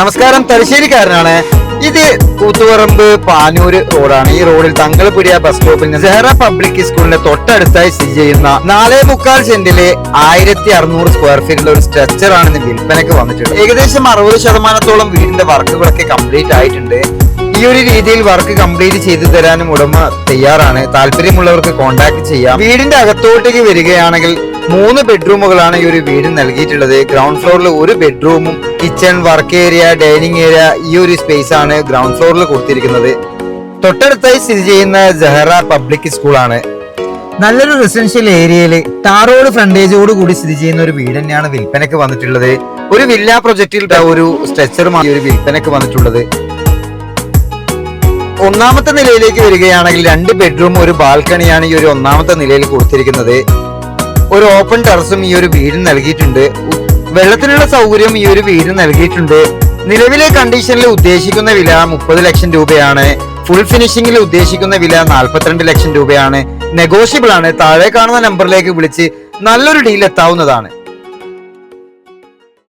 നമസ്കാരം തലശ്ശേരിക്കാരനാണ്. ഇത് കൂത്തുപറമ്പ് പാനൂര് റോഡാണ്. ഈ റോഡിൽ തങ്കൾപുരിയ ബസ് സ്റ്റോപ്പിൽ നിന്ന് സെഹറ പബ്ലിക് സ്കൂളിന്റെ തൊട്ടടുത്തായി സ്ഥിതി ചെയ്യുന്ന നാലേ മുക്കാൽ സെന്റിലെ ആയിരത്തി അറുന്നൂറ് സ്ക്വയർ ഫീറ്റിലെ ഒരു സ്ട്രക്ചർ ആണ് ഇന്ന് വിൽപ്പനക്ക് വന്നിട്ടുള്ളത്. ഏകദേശം അറുപത് ശതമാനത്തോളം വീടിന്റെ വർക്കുകളൊക്കെ കംപ്ലീറ്റ് ആയിട്ടുണ്ട്. ഈ ഒരു രീതിയിൽ വർക്ക് കംപ്ലീറ്റ് ചെയ്തു തരാനും ഉടമ തയ്യാറാണ്. താല്പര്യമുള്ളവർക്ക് കോൺടാക്ട് ചെയ്യാം. വീടിന്റെ അകത്തോട്ടേക്ക് വരികയാണെങ്കിൽ മൂന്ന് ബെഡ്റൂമുകളാണ് ഈ ഒരു വീട് നൽകിയിട്ടുള്ളത്. ഗ്രൗണ്ട് ഫ്ലോറിൽ ഒരു ബെഡ്റൂമും kitchen work area dining area ഈ ഒരു സ്പേസ് ആണ് ഗ്രൗണ്ട് ഫ്ലോറിൽ കൊടുത്തിരിക്കുന്നത്. തൊട്ടടുത്തായി സ്ഥിതി ചെയ്യുന്ന ജഹറ പബ്ലിക് സ്കൂളാണ് നല്ലൊരു റെസിഡൻഷ്യൽ ഏരിയയിൽ ടാറോഡ് ഫ്രണ്ടേജോട് കൂടി സ്ഥിതി ചെയ്യുന്ന ഒരു വീട് തന്നെയാണ് വിൽപ്പനക്ക് വന്നിട്ടുള്ളത്. ഒരു വില്ല പ്രൊജക്റ്റിൽ ഒരു സ്ട്രെച്ചറുമായി ഒരു വിൽപ്പനക്ക് വന്നിട്ടുള്ളത്. ഒന്നാമത്തെ നിലയിലേക്ക് വരികയാണെങ്കിൽ രണ്ട് ബെഡ്റൂം ഒരു ബാൽക്കണിയാണ് ഈ ഒരു ഒന്നാമത്തെ നിലയിൽ കൊടുത്തിരിക്കുന്നത്. ഒരു ഓപ്പൺ ടെറസും ഈ ഒരു വീടിന് നൽകിയിട്ടുണ്ട്. വെള്ളത്തിനുള്ള സൗകര്യം ഈ ഒരു വീടിന് നൽകിയിട്ടുണ്ട്. നിലവിലെ കണ്ടീഷനിൽ ഉദ്ദേശിക്കുന്ന വില മുപ്പത് ലക്ഷം രൂപയാണ്. ഫുൾ ഫിനിഷിംഗിൽ ഉദ്ദേശിക്കുന്ന വില നാൽപ്പത്തിരണ്ട് ലക്ഷം രൂപയാണ്. നെഗോഷ്യബിൾ ആണ്. താഴെ കാണുന്ന നമ്പറിലേക്ക് വിളിച്ച് നല്ലൊരു ഡീൽ എത്താവുന്നതാണ്.